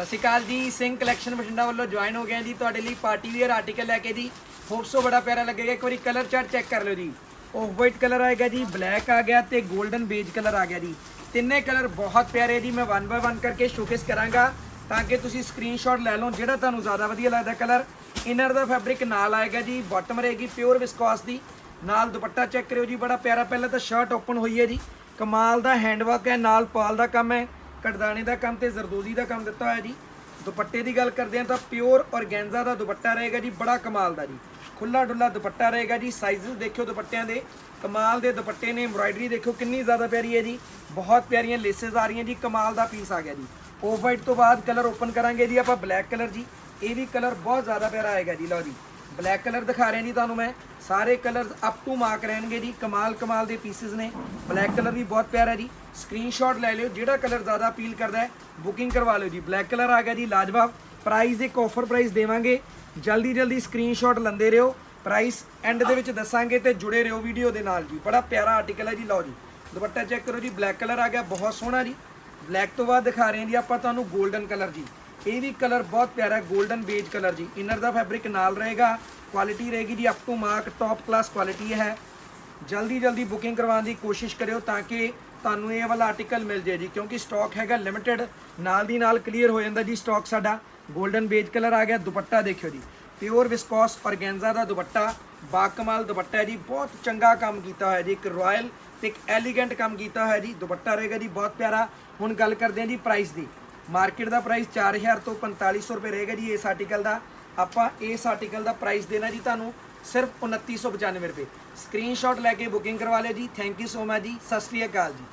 ਸਤਿ ਸ਼੍ਰੀ ਅਕਾਲ ਜੀ, ਸਿੰਘ ਕਲੈਕਸ਼ਨ ਬਠਿੰਡਾ ਵੱਲੋਂ ਜੁਆਇਨ ਹੋ ਗਿਆ ਜੀ, ਤੁਹਾਡੇ ਲਈ ਪਾਰਟੀ ਵੇਅਰ ਆਰਟੀਕਲ ਲੈ ਕੇ ਜੀ। ਹੋਪ ਸੋ ਬੜਾ ਪਿਆਰਾ ਲੱਗੇਗਾ, ਇੱਕ ਵਾਰੀ ਕਲਰ ਚਾਰਟ ਚੈੱਕ ਕਰ ਲਿਓ ਜੀ। ਆਫ ਵਾਈਟ ਕਲਰ ਆਏਗਾ ਜੀ ਬਲੈਕ ਆ ਗਿਆ ਤੇ 골ਡਨ ਬੇਜ ਕਲਰ ਆ ਗਿਆ ਜੀ। ਤਿੰਨੇ ਕਲਰ ਬਹੁਤ ਪਿਆਰੇ ਜੀ, ਮੈਂ ਵਨ ਬਾਏ ਵਨ ਕਰਕੇ ਸ਼ੋਕੇਸ ਕਰਾਂਗਾ, ਤਾਂ ਕਿ ਤੁਸੀਂ ਸਕਰੀਨਸ਼ਾਟ ਲੈ ਲਓ, ਜਿਹੜਾ ਤੁਹਾਨੂੰ ਜ਼ਿਆਦਾ ਵਧੀਆ ਲੱਗਦਾ ਕਲਰ ਇਨਰ ਦਾ ਫੈਬਰਿਕ ਨਾਲ ਆਏਗਾ ਜੀ ਬਾਟਮ ਰਹੇਗੀ ਪਿਓਰ ਵਿਸਕੋਸ ਦੀ। ਨਾਲ ਦੁਪੱਟਾ ਚੈੱਕ ਕਰਿਓ ਜੀ, ਬੜਾ ਪਿਆਰਾ, ਪਹਿਲਾਂ ਤਾਂ ਸ਼ਰਟ ਓਪਨ ਹੋਈ ਹੈ ਜੀ। ਕਮਾਲ ਦਾ ਹੈਂਡਵਰਕ ਹੈ, ਨਾਲ ਪਾਲ ਦਾ ਕੰਮ ਹੈ। ਕੜਦਾਣੇ ਦਾ ਕੰਮ ਤੇ ਜ਼ਰਦੋਜ਼ੀ ਦਾ ਕੰਮ ਦਿੱਤਾ ਹੋਇਆ ਜੀ। ਦੁਪੱਟੇ ਦੀ ਗੱਲ ਕਰਦੇ ਹਾਂ ਤਾਂ ਪਿਓਰ ਔਰਗੈਂਜ਼ਾ ਦਾ ਦੁਪੱਟਾ ਰਹੇਗਾ ਜੀ, ਬੜਾ ਕਮਾਲ ਦਾ ਜੀ। ਖੁੱਲਾ ਡੁੱਲਾ ਦੁਪੱਟਾ ਰਹੇਗਾ ਜੀ ਸਾਈਜ਼ਸ ਦੇਖਿਓ ਦੁਪੱਟਿਆਂ ਦੇ। ਕਮਾਲ ਦੇ ਦੁਪੱਟੇ ਨੇ ਐਮਬਰਾਇਡਰੀ ਦੇਖਿਓ ਕਿੰਨੀ ਜ਼ਿਆਦਾ ਪਿਆਰੀ ਹੈ ਜੀ। ਬਹੁਤ ਪਿਆਰੀਆਂ ਲੇਸਸ ਆ ਰਹੀਆਂ ਜੀ, ਕਮਾਲ ਦਾ ਪੀਸ ਆ ਗਿਆ ਜੀ। ਆਫ ਵਾਈਟ ਤੋਂ ਬਾਅਦ ਕਲਰ ਓਪਨ ਕਰਾਂਗੇ ਜੀ ਆਪਾਂ ਬਲੈਕ ਕਲਰ ਜੀ। ਇਹ ਵੀ ਕਲਰ ਬਹੁਤ ਜ਼ਿਆਦਾ ਪਿਆਰਾ ਆਏਗਾ ਜੀ, ਲਓ ਜੀ। ਬਲੈਕ ਕਲਰ ਦਿਖਾ ਰਿਹਾ ਜੀ ਤੁਹਾਨੂੰ ਮੈਂ। ਸਾਰੇ ਕਲਰਸ ਅਪ ਟੂ ਮਾਰਕ ਰਹਿਣਗੇ ਜੀ। ਕਮਾਲ ਕਮਾਲ ਦੇ ਪੀਸਸ ਨੇ। ਬਲੈਕ ਕਲਰ ਵੀ ਬਹੁਤ ਪਿਆਰਾ ਜੀ। ਸਕਰੀਨਸ਼ਾਟ ਲੈ ਲਿਓ। ਜਿਹੜਾ ਕਲਰ ਜ਼ਿਆਦਾ ਅਪੀਲ ਕਰਦਾ ਹੈ ਬੁਕਿੰਗ ਕਰਵਾ ਲਿਓ ਜੀ। ਬਲੈਕ ਕਲਰ ਆ ਗਿਆ ਜੀ, ਲਾਜਵਾਬ। ਪ੍ਰਾਈਸ ਇੱਕ ਆਫਰ ਪ੍ਰਾਈਸ ਦੇਵਾਂਗੇ। ਜਲਦੀ ਜਲਦੀ ਸਕਰੀਨਸ਼ਾਟ ਲੰਦੇ ਰਹੋ। ਪ੍ਰਾਈਸ ਐਂਡ ਦੇ ਵਿੱਚ ਦੱਸਾਂਗੇ ਤੇ ਜੁੜੇ ਰਹੋ ਵੀਡੀਓ ਦੇ ਨਾਲ ਜੀ। ਬੜਾ ਪਿਆਰਾ ਆਰਟੀਕਲ ਹੈ ਜੀ। ਲਓ ਜੀ। ਦੁਪੱਟਾ ਚੈੱਕ ਕਰੋ ਜੀ। ਬਲੈਕ ਕਲਰ ਆ ਗਿਆ। ਬਹੁਤ ਸੋਹਣਾ ਜੀ। ਬਲੈਕ ਤੋਂ ਬਾਅਦ ਦਿਖਾ ਰਹੇ ਹਾਂ ਜੀ ਆਪਾਂ ਤੁਹਾਨੂੰ 골ਡਨ ਕਲਰ ਜੀ। ਇਹ ਵੀ ਕਲਰ ਬਹੁਤ ਪਿਆਰਾ ਹੈ 골ਡਨ ਬੇਜ ਕਲਰ ਜੀ। ਇਨਰ ਦਾ ਫੈਬਰਿਕ ਨਾਲ ਰਹੇਗਾ ਕੁਆਲਿਟੀ ਰਹੇਗੀ ਜੀ up to mark top class quality ਹੈ। ਜਲਦੀ ਜਲਦੀ ਬੁਕਿੰਗ ਕਰਵਾਉਣ ਦੀ ਕੋਸ਼ਿਸ਼ ਕਰਿਓ ਤਾਂ ਕਿ ਤੁਹਾਨੂੰ ਇਹ ਵਾਲਾ ਆਰਟੀਕਲ ਮਿਲ ਜਾਏ ਜੀ, ਕਿਉਂਕਿ ਸਟਾਕ ਹੈਗਾ ਲਿਮਿਟਿਡ ਨਾਲ ਦੀ ਨਾਲ ਕਲੀਅਰ ਹੋ ਜਾਂਦਾ ਜੀ ਸਟਾਕ ਸਾਡਾ। 골ਡਨ ਬੇਜ ਕਲਰ ਆ ਗਿਆ, ਦੁਪੱਟਾ ਦੇਖਿਓ ਜੀ। ਪਿਓਰ ਵਿਸਕੋਸ ਔਰਗੈਂਜ਼ਾ ਦਾ ਦੁਪੱਟਾ, ਬਾਕਮਾਲ ਦੁਪੱਟਾ ਹੈ ਜੀ, ਬਹੁਤ ਚੰਗਾ ਕੰਮ ਕੀਤਾ ਹੋਇਆ ਜੀ, ਇੱਕ ਰਾਇਲ ਤੇ ਇੱਕ ਐਲੀਗੈਂਟ ਕੰਮ ਕੀਤਾ ਹੋਇਆ ਜੀ, ਦੁਪੱਟਾ ਰਹੇਗਾ ਜੀ, ਬਹੁਤ ਪਿਆਰਾ। ਹੁਣ ਗੱਲ ਕਰਦੇ ਹਾਂ ਜੀ ਪ੍ਰਾਈਸ ਦੀ। ਮਾਰਕੀਟ ਦਾ ਪ੍ਰਾਈਸ 4000 ਤੋਂ 4500 ਰੁਪਏ ਰਹੇਗਾ ਜੀ ਇਸ ਆਰਟੀਕਲ ਦਾ। ਆਪਾਂ ਇਸ ਆਰਟੀਕਲ ਦਾ ਪ੍ਰਾਈਸ ਦੇਣਾ ਜੀ ਤੁਹਾਨੂੰ ਸਿਰਫ 2995 ਰੁਪਏ। ਸਕਰੀਨਸ਼ਾਟ ਲੈ ਕੇ ਬੁਕਿੰਗ ਕਰਵਾ ਲਿਓ ਜੀ। ਥੈਂਕ ਯੂ ਸੋ ਮਚ ਜੀ। ਸਤਿ ਸ਼੍ਰੀ ਅਕਾਲ ਜੀ।